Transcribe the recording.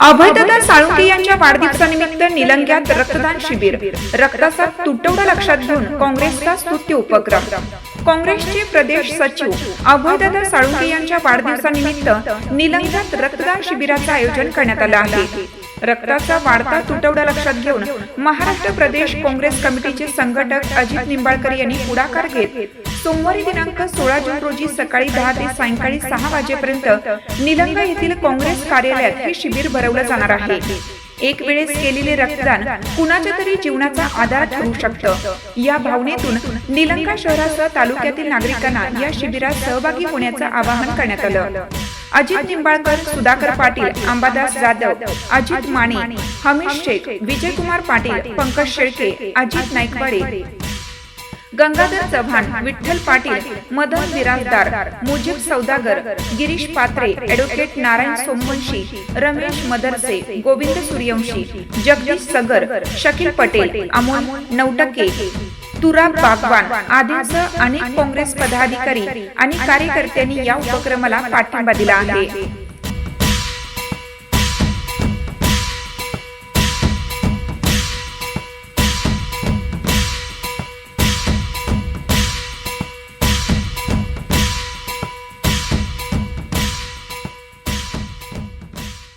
अभयदादा साळुंके यांच्या वाढदिवसानिमित्त निलंग्यात रक्तदान शिबिर. रक्ताचा तुटवडा लक्षात घेऊन काँग्रेसचा स्तुत्य उपक्रम. काँग्रेसचे प्रदेश सचिव अभयदादा साळुंके यांच्या वाढदिवसानिमित्त निलंग्यात रक्तदान शिबिराचं आयोजन करण्यात आलं आहे. रक्ताचा वाढता तुटवडा लक्षात घेऊन महाराष्ट्र प्रदेश काँग्रेस कमिटीचे संघटक अजित निंबाळकर यांनी पुढाकार घेत सोमवारी दिनांक सोळा जून रोजी सकाळी दहा ते सायंकाळी सहा वाजेपर्यंत निलंगा येथील काँग्रेस कार्यालयात हे शिबिर भरवलं जाणार आहे. एक वेळेस केलेले रक्तदान कुणाच्या तरी जीवनाचा आधार ठरू शकतं? या भावनेतून निलंगा शहरासह तालुक्यातील नागरिकांना या शिबिरात सहभागी होण्याचं आवाहन करण्यात आलं. अजित निंबाळकर सुधाकर पाटील अंबादास जाधव अजित माने हमीश शेख विजयकुमार पाटील पंकज शेळके अजित नाईकवाडे. गंगाधर चव्हाण विठ्ठल पाटील मदन बिराजदार मुजीब सौदागर गिरीश पात्रे ऍडव्होकेट नारायण सोमवंशी रमेश मदरसे गोविंद सूर्यवंशी जगदीश सगर शकील पटेल अमोल नवटके तुराब बागवान आदींसह अनेक काँग्रेस पदाधिकारी आणि कार्यकर्त्यांनी या उपक्रमाला पाठिंबा दिला आहे.